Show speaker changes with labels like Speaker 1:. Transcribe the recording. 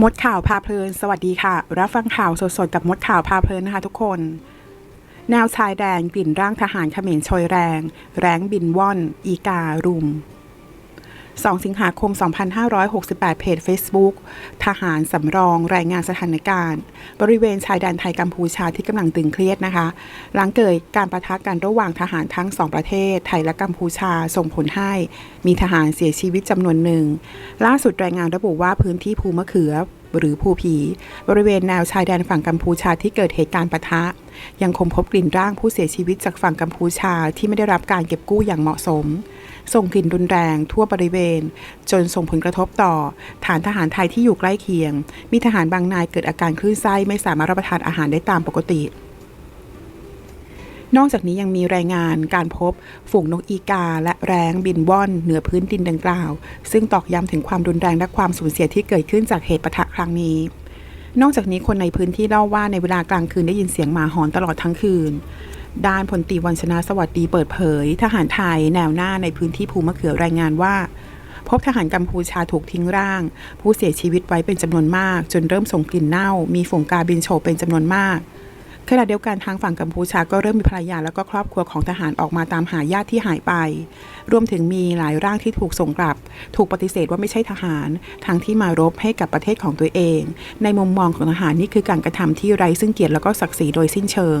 Speaker 1: มดข่าวพาเพลิน สวัสดีค่ะ รับฟังข่าวสดๆกับมดข่าวพาเพลินนะคะทุกคน แนวชายแดนกลิ่นร่างทหารเขมรชอยแรง แรงบินว่อน อีการุม 2 สิงหาคม 2568 เพจ Facebook ทหารสำรองรายงานสถานการณ์ บริเวณชายแดนไทยกัมพูชาที่กำลังตึงเครียดนะคะ หลังเกิดการประทะกันระหว่างทหารทั้งสองประเทศ ไทยและกัมพูชาส่งผลให้มีทหารเสียชีวิตจำนวนหนึ่ง ล่าสุดรายงานระบุว่าพื้นที่ภูมะเขือหรือภูผี บริเวณแนวชายแดนฝั่งกัมพูชาที่เกิดเหตุการณ์ปะทะ ยังคงพบกลิ่นร่างผู้เสียชีวิตจากฝั่งกัมพูชาที่ไม่ได้รับการเก็บกู้อย่างเหมาะสม ส่งกลิ่นรุนแรงทั่วบริเวณ จนส่งผลกระทบต่อ ฐานทหารไทยที่อยู่ใกล้เคียง มีทหารบางนายเกิดอาการคลื่นไส้ไม่สามารถรับประทานอาหารได้ตามปกติ นอกจากนี้ยังมีรายงานการพบฝูงนกอีกา และแร้งบินว่อนเหนือพื้นดินดังกล่าว ซึ่งตอกย้ำถึงความรุนแรงและความสูญเสียที่เกิดขึ้นจากเหตุปะทะครั้งนี้นอกจากนี้คนในพื้นที่เล่าว่าในเวลากลางคืนได้ยินเสียงหมาหอนตลอดทั้งคืน ด้านพลตีวันชนะสวัสดีเปิดเผย ทหารไทยแนวหน้าในพื้นที่ภูมะเขือรายงานว่า พบทหารกัมพูชาถูกทิ้งร่าง ผู้เสียชีวิตไว้เป็นจำนวนมาก จนเริ่มส่งกลิ่นเน่า มีฝูงกาบินโฉบเป็นจำนวนมากขณะเดียวกันทางฝั่งกัมพูชาก็เริ่มมีภรรยาและก็ครอบครัวของทหารออกมาตามหาญาติที่หายไป รวมถึงมีหลายร่างที่ถูกส่งกลับ ถูกปฏิเสธว่าไม่ใช่ทหาร ทั้งที่มารบให้กับประเทศของตัวเอง ในมุมมองของทหารนี่คือการกระทำที่ไร้ซึ่งเกียรติแล้วก็ศักดิ์ศรีโดยสิ้นเชิง